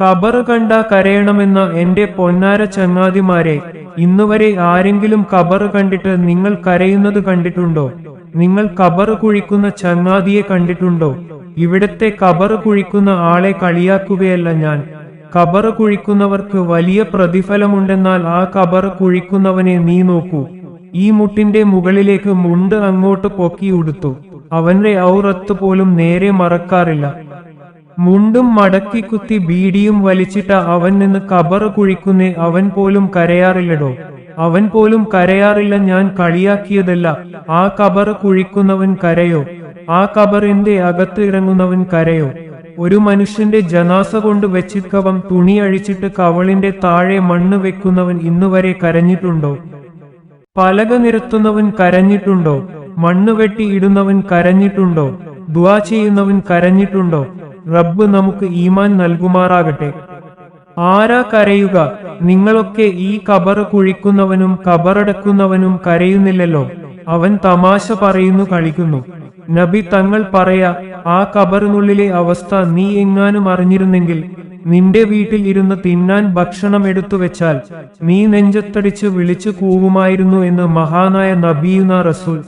കബറ് കണ്ട കരയണമെന്ന എന്റെ പൊന്നാര ചങ്ങാതിമാരെ ഇന്നുവരെ ആരെങ്കിലും കബറ് കണ്ടിട്ട് നിങ്ങൾ കരയുന്നത് കണ്ടിട്ടുണ്ടോ? നിങ്ങൾ കബറ് കുഴിക്കുന്ന ചങ്ങാതിയെ കണ്ടിട്ടുണ്ടോ? ഇവിടത്തെ കബറ് കുഴിക്കുന്ന ആളെ കളിയാക്കുകയല്ല ഞാൻ. കബറ് കുഴിക്കുന്നവർക്ക് വലിയ പ്രതിഫലമുണ്ടെന്നാൽ ആ കബറ് കുഴിക്കുന്നവനെ നീ നോക്കൂ. ഈ മുട്ടിന്റെ മുകളിലേക്ക് മുണ്ട് അങ്ങോട്ട് പൊക്കി ഉടുത്തു. അവന്റെ ഔറത്ത് പോലും നേരെ മറക്കാറില്ല. മുണ്ടും മടക്കി കുത്തി ബീഡിയും വലിച്ചിട്ട അവൻ നിന്ന് കബറ് കുഴിക്കുന്നേ അവൻ പോലും കരയാറില്ലടോ. അവൻ പോലും കരയാറില്ല ഞാൻ കളിയാക്കിയതല്ല. ആ കബറ് കുഴിക്കുന്നവൻ കരയോ? ആ കബറിന്റെ അകത്ത് ഇറങ്ങുന്നവൻ കരയോ? ഒരു മനുഷ്യന്റെ ജനാസ കൊണ്ട് വെച്ചിക്കവം തുണി അഴിച്ചിട്ട് കവളിന്റെ താഴെ മണ്ണ് വെക്കുന്നവൻ ഇന്നുവരെ കരഞ്ഞിട്ടുണ്ടോ? പലക നിരത്തുന്നവൻ കരഞ്ഞിട്ടുണ്ടോ? മണ്ണ് വെട്ടി ഇടുന്നവൻ കരഞ്ഞിട്ടുണ്ടോ? ദുവാ ചെയ്യുന്നവൻ കരഞ്ഞിട്ടുണ്ടോ? റബ്ബ് നമുക്ക് ഈമാൻ നൽകുമാറാകട്ടെ. ആരാ കരയുക? നിങ്ങളൊക്കെ ഈ കബറ് കുഴിക്കുന്നവനും കബറടക്കുന്നവനും കരയുന്നില്ലല്ലോ. അവൻ തമാശ പറയുന്നു കളിക്കുന്നു. നബി തങ്ങൾ പറയാ ആ കബറിനുള്ളിലെ അവസ്ഥ നീ എങ്ങാനും അറിഞ്ഞിരുന്നെങ്കിൽ നിന്റെ വീട്ടിൽ ഇരുന്ന് തിന്നാൻ ഭക്ഷണം എടുത്തു വെച്ചാൽ നീ നെഞ്ചത്തടിച്ച് വിളിച്ചു കൂവുമായിരുന്നു എന്ന് മഹാനായ നബീന റസൂൽ.